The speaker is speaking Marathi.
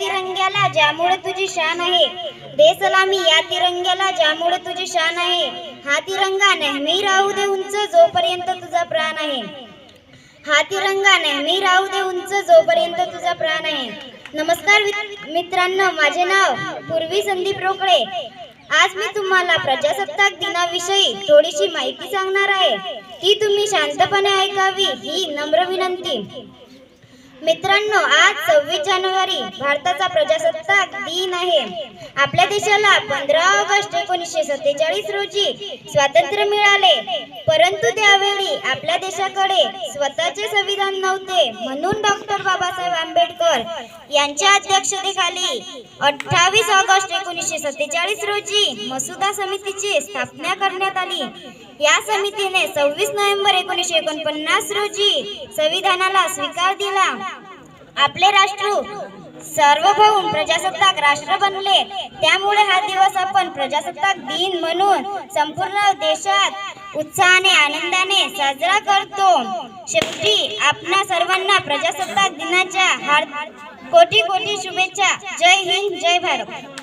तिरंग्याला ज्यामुळे तुझी शान आहे. दे सलामी या तिरंग्याला ज्यामुळे तुझी शान आहे. हा तिरंगा नेहमी राहू दे उंच जोपर्यंत तुझा प्राण आहे. हा तिरंगा नेहमी राहू दे उंच जोपर्यंत तुझा प्राण आहे. नमस्कार मित्रांनो माझे नाव पूर्वी संदीप रोकडे. आज मी तुम्हाला प्रजासत्ताक दिनाविषयी थोडीशी माहिती सांगणार आहे. ती तुम्ही शांतपणे ऐकावी ही नम्र विनंती. मित्रांनो आज सव्वीस जानेवारी भारताचा प्रजासत्ताक दिन आहे. आपल्या देशाला पंधरा ऑगस्ट एकोणीसशे सत्तेचाळीस रोजी स्वातंत्र्य मिळाले. परंतु त्यावेळी आपल्या देशाकडे स्वतःचे संविधान नव्हते म्हणून डॉक्टर बाबासाहेब आंबेडकर यांच्या अध्यक्षतेखाली अठ्ठावीस ऑगस्ट एकोणीसशे सत्तेचाळीस रोजी मसुदा समितीची स्थापना करण्यात आली. या समितीने सव्वीस नोव्हेंबर एकोणीसशे एकोणपन्नास रोजी संविधानाला स्वीकार दिला. आपले राष्ट्र. सार्वभौम प्रजासत्ताक राष्ट्र बनले. त्यामुळे हा दिवस आपण प्रजासत्ताक दिन म्हणून संपूर्ण देशात उत्साहाने आनंदाने साजरा करतो. शेवटी आपणा सर्वांना प्रजासत्ताक दिनाच्या हार्द कोटी कोटी शुभेच्छा. जय हिंद जय भारत.